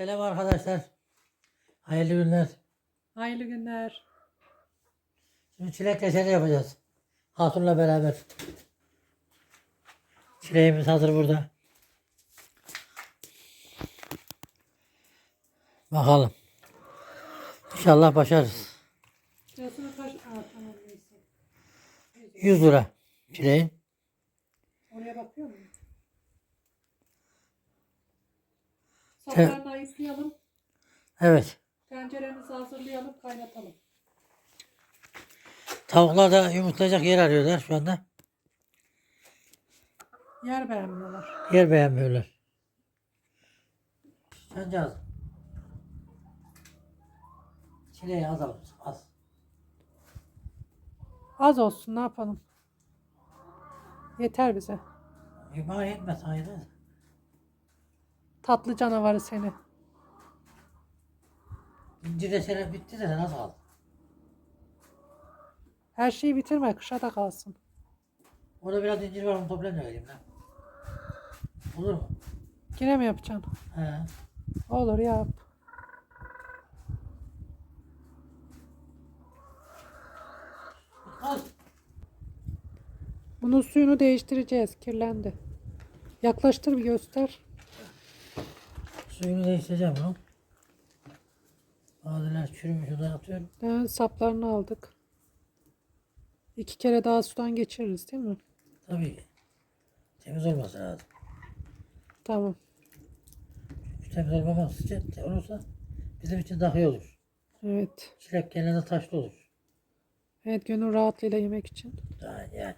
Selam arkadaşlar. Hayırlı günler. Hayırlı günler. Şimdi çilek reçeli yapacağız. Hatun'la beraber. Çileğimiz hazır burada. Bakalım. İnşallah neyse. 100 lira çileğin. Oraya bakıyor muyum? Te- Ayıklayalım. Evet. Tenceremizi hazırlayalım, kaynatalım. Tavuklar da yumurtlayacak yer arıyorlar şu anda. Yer beğenmiyorlar. Yer beğenmiyorlar. Cancağız. Çileği az al. Az. Az olsun ne yapalım. Yeter bize. Bana yetmez hayır. Tatlı canavarı seni. İncir reçeli bitti de az al. Her şeyi bitirme, kışa da kalsın. Orada biraz incir var onu toplayayım da vereyim lan. Olur mu? Yine mi yapacaksın? He. Olur yap. Az. Bunun suyunu değiştireceğiz. Kirlendi. Yaklaştır bir göster. Suyunu değiştireceğim bunu. Bazılar çürümüş ondan atıyorum. Ee, saplarını aldık. İki kere daha sudan geçiririz değil mi? Tabii. Temiz olması lazım. Tamam. Çünkü temiz olmaması için olursa bizim için daha iyi olur. Evet. Çilek genelde taşlı olur. Evet gönül rahatlığıyla yemek için. Daha yani.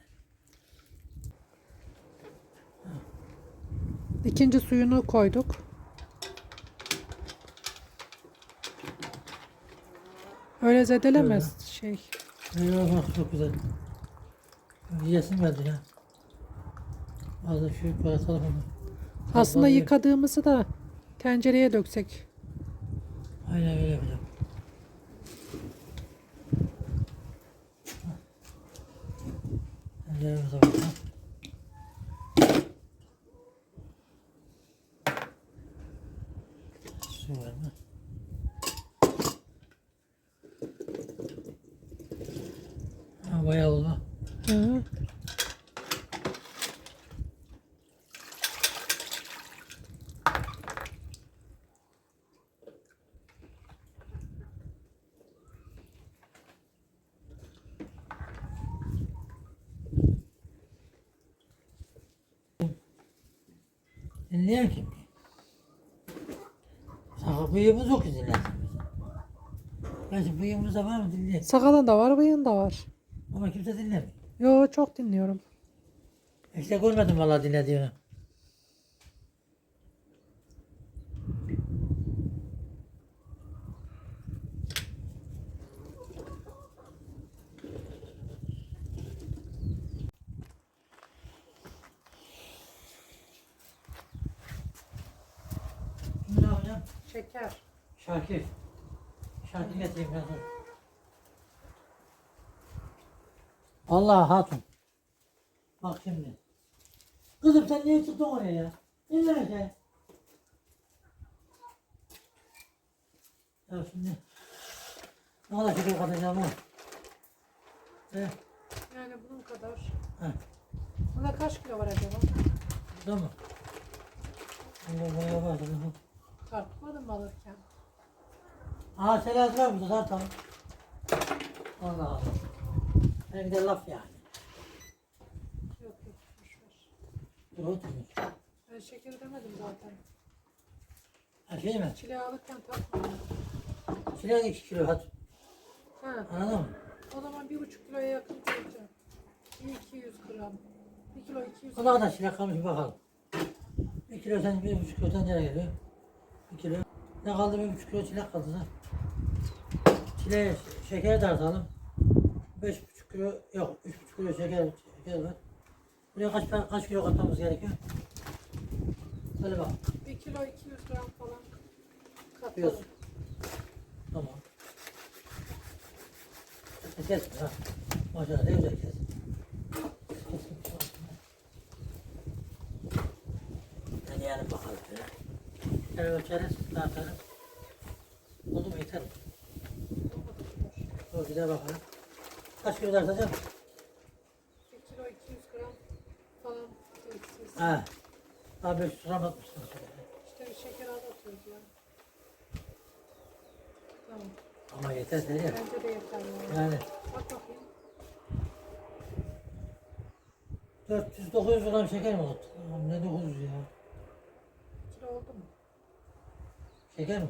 İkinci suyunu koyduk. Öyle zedelemez şey. Eyvah bak çok güzel. Yiyesim geldi ya. Az da şu yukarı atalım onu. Aslında Vallahi- yıkadığımızı da tencereye döksek. Aynen öyle yapacağım. Tenceremize bakalım. Su var mı? Ha, bayağı oldu. Hı. Dinleyen kim ki? Sakın bıyığımız yok ki dinlesin bizi. Gerçi bıyığımız da var mı dinleyen? Sakalın da var, bıyığın da var. Ama kimse dinlemiyor. Yo çok dinliyorum. İşte görmedim vallahi dinlediğini. Şeker. Şakir. Şakir getireyim ben dur. Allah hatun. Bak şimdi. Kızım sen niye çıktın oraya ya? İnler aşağıya. Ya şimdi. Ne kadar şeker katacağım o? He, Yani bunun kadar. he. Buna kaç kilo var acaba? Burada mı? Allah bayağı var. Hı. Tartmadım mı alırken? Aa Selahattin var burada zaten. Allah Allah. Ne bir de laf yani. Yok yok. boş ver. Dur. Ben şeker demedim zaten. Mi? Çileği alırken tartmadım. Çilek 2 kilo hadi. Ha, Anladın mı? o zaman bir buçuk kiloya yakın koyacağım. Bir 200 gram. Bir kilo 200 O ne kadar çilek kalmış bir bakalım. 1 kilo sen bir buçuk kilo tencere geliyor. 1 kilo. Ne kaldı bir buçuk kilo çilek kaldı da. Çileğe şeker tartalım. 5,5 kilo yok 3,5 kilo şeker, şeker var. Buraya kaç kaç kilo katmamız gerekiyor? Söyle bak. Bir kilo 200 gram falan katalım. Tamam. E, Kes ha. Maşallah ne güzel kes. Yarın bakalım şöyle. Ölçeriz, tartarım. Oldu mu yeter. Dur bir de bakalım. Kaç kilo tartacağım? 1 kilo 200 gram falan. Ha. Abi 500 gram atmışsın. İşte bir şeker azaltıyoruz ya. Tamam. Ama yeter değil ya. Bence de yeter yani. Yani Bak bakayım. 400-900 gram şeker mi? Aman Ne 900 ya? Kilo oldu mu? Şeker mi?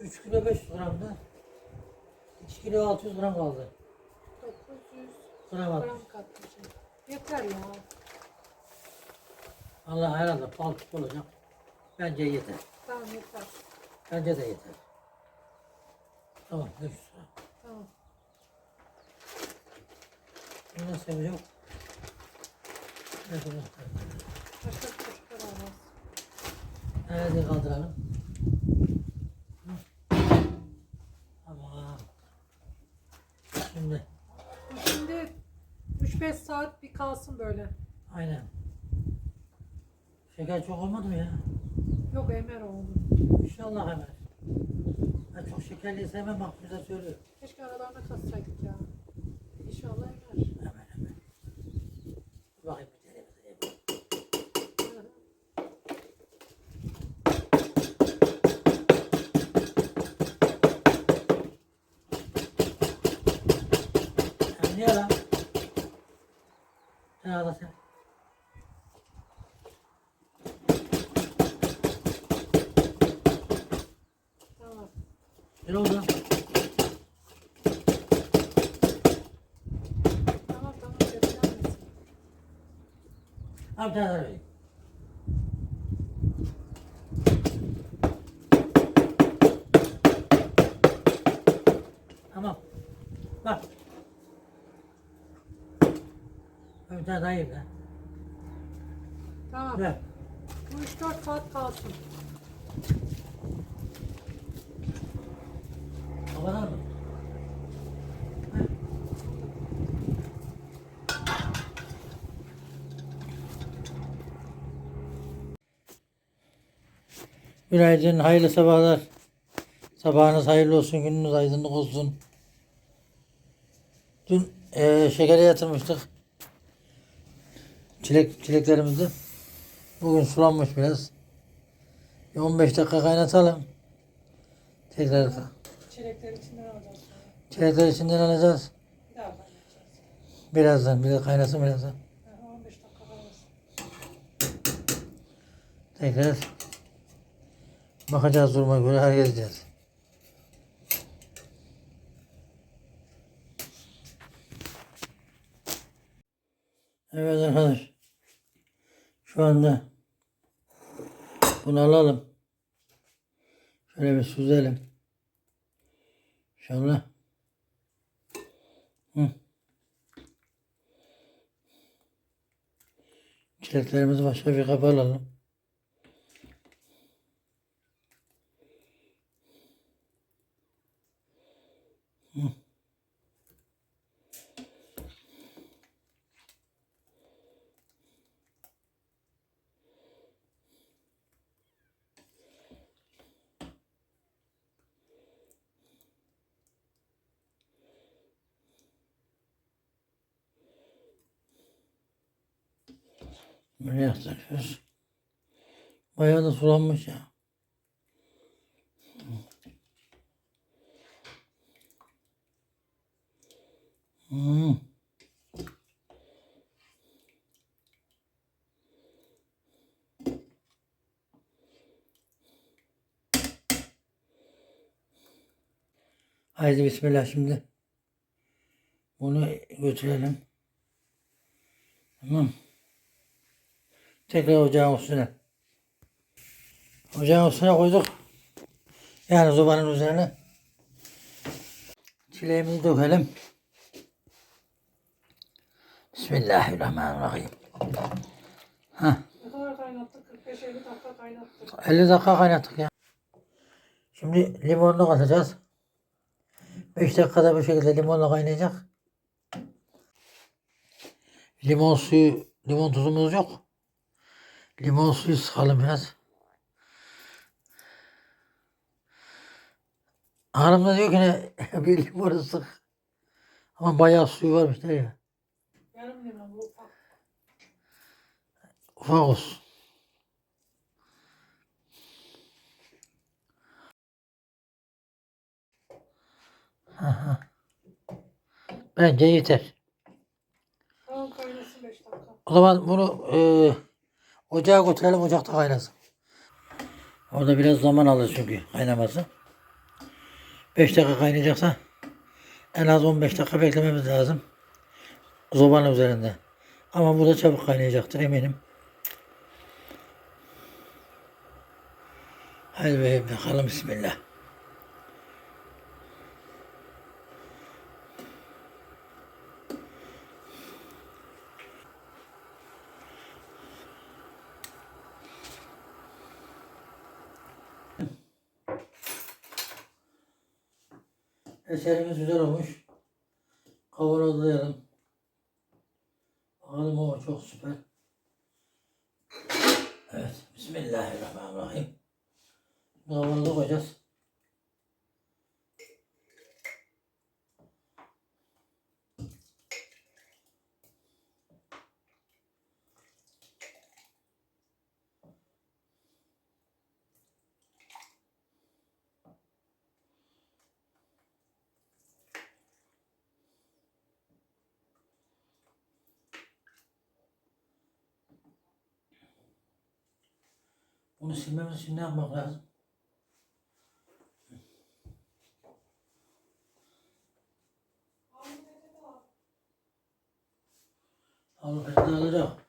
3 kilo 500 gram da 2 kilo 600 gram kaldı. 900 Gram atmış. gram katmışım. Yeter ya. Allah herhalde bal tip olacak. Bence yeter. Tamam yeter. Bence de yeter. Tamam 500 gram. Tamam. Bunu nasıl yapacağım? Evet, bunu. Başka bir çocuklar olmaz. Nerede kaldıralım? Hı. Tamam. Şimdi Bu Şimdi 3-5 saat bir kalsın böyle. aynen. Şeker çok olmadı mı ya? Yok emer oldu. İnşallah hemen. Ben çok şekerli sevmem bak bize söylüyor. Keşke aralarına katsaydık ya. İnşallah emer. Hemen hemen. Dur bakayım bir televizyon yapayım. Hı hı. Sen niye lan? Sen ağla sen. Tamam. Ne oldu? Tamam tamam. Götüremezsin. Daha vereyim. Tamam. Bak. Yiyeyim lan. Tamam. Ver. Bu 3-4 saat kalsın. Babadan mı? Günaydın, hayırlı sabahlar. Sabahınız hayırlı olsun, gününüz aydınlık olsun. Dün eee şekere yatırmıştık. Çilek, çileklerimizi. Bugün sulanmış biraz. Bir 15 dakika kaynatalım. Tekrar Çilekleri içinden alacağız çilekler içinden alacağız. Bir daha kaynatacağız. Birazdan, bir de kaynasın birazdan. Aha, 15 dakika kaynasın. Tekrar bakacağız duruma göre hareket edeceğiz. Evet arkadaş. Şu anda bunu alalım. Şöyle bir süzelim. İnşallah. Hı. Başka bir kaba alalım. Böyle yaklaşıyoruz. Bayağı da sulanmış ya. Hmm. Haydi bismillah şimdi. Bunu götürelim. Tamam. Tekrar ocağın üstüne. Ocağın üstüne koyduk. Yani sobanın üzerine. Çileğimizi dökelim. Bismillahirrahmanirrahim. Hah, Ne kadar kaynattık? 45-50 dakika kaynattık. 50 dakika kaynattık ya. Şimdi limonlu katacağız. 5 dakikada bu şekilde limonla kaynayacak. Limon suyu, limon tuzumuz yok. Limon suyu sıkalım biraz. Hanım da diyor ki ne bir limonu sık. Ama bayağı suyu varmış der ya. Yarım limon ufak. Ufak olsun. Aha. Bence yeter. Tamam kaynasın 5 dakika. O zaman bunu e, ocağa götürelim ocakta kaynasın. Orada biraz zaman alır çünkü kaynaması. 5 dakika kaynayacaksa en az 15 dakika beklememiz lazım. Zobanın üzerinde. Ama bu da çabuk kaynayacaktır eminim. Hadi bakalım bismillah. Eserimiz güzel olmuş. Kavanozlayalım. Bakalım o çok süper. Evet. Bismillahirrahmanirrahim. Kavanoza koyacağız. Bunu silmemiz için ne yapmak lazım? Havlu peçete alacak.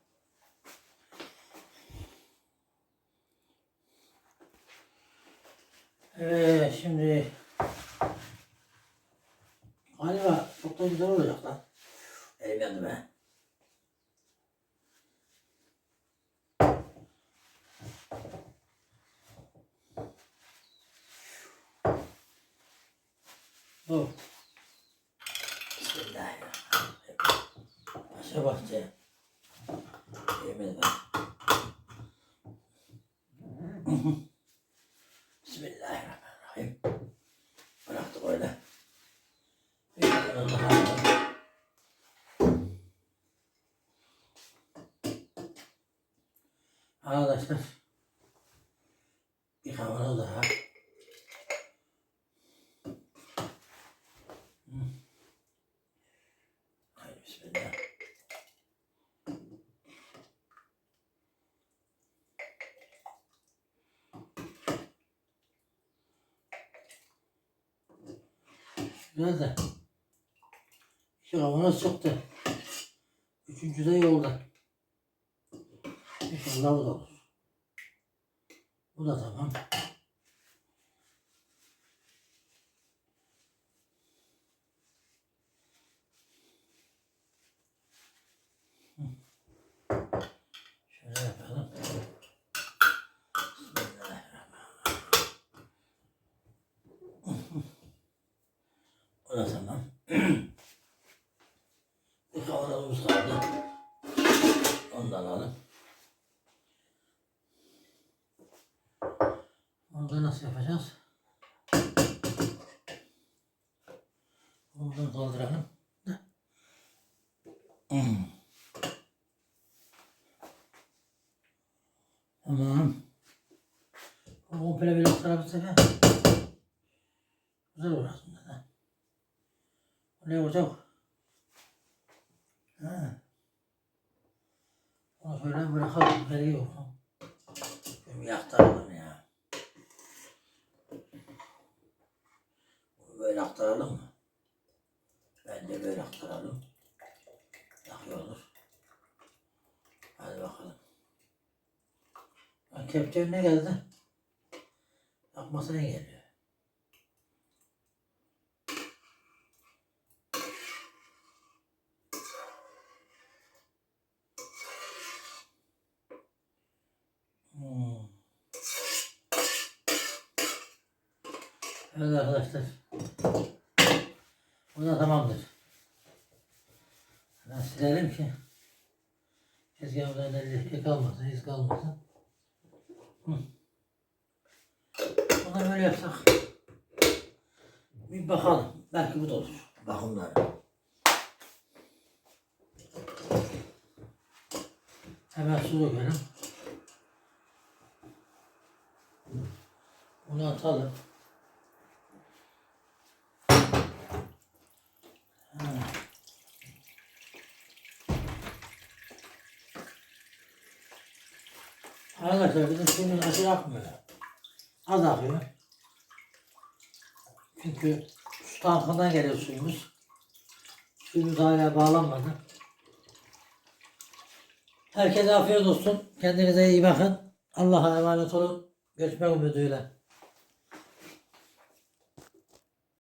Evet şimdi galiba çok da güzel olacak lan. Elim yandı. Bismillahirrahmanirrahim. Bahçe. Yemin ben. Bismillah. Güzel de. İki kavanoz çıktı. Üçüncü de yolda. İnşallah bu da olur. Bu da tamam. Şöyle yapalım. Bismillahirrahmanirrahim. O da tamam. Bir kavanozumuz kaldı. Onu da alalım. Onu da nasıl yapacağız? Buradan kaldıralım. Hmm. Tamam. O komple bir tarafı sefer. Güzel olur aslında da. O ne olacak? Ha. Onu şöyle bırakalım. Veriyor. Şimdi yaktaralım ya. Bunu böyle aktaralım mı? Bence böyle aktaralım. Daha iyi olur. Hadi bakalım. Ha, Kepçe ne geldi? Yakması ne geliyor? Hmm. Evet arkadaşlar. Bu da tamamdır. Silelim ki Tezgahımdan elli kalmasın, iz kalmasın. Hı. Ona böyle yapsak. Bir bakalım. Belki bu da olur. Bakımları. Hemen su dökelim. Bunu atalım. Ha. Arkadaşlar bizim suyumuz aşırı akmıyor. Az akıyor. Çünkü su tankından geliyor suyumuz. Suyumuz hala bağlanmadı. Herkese afiyet olsun. Kendinize iyi bakın. Allah'a emanet olun. Görüşmek umuduyla.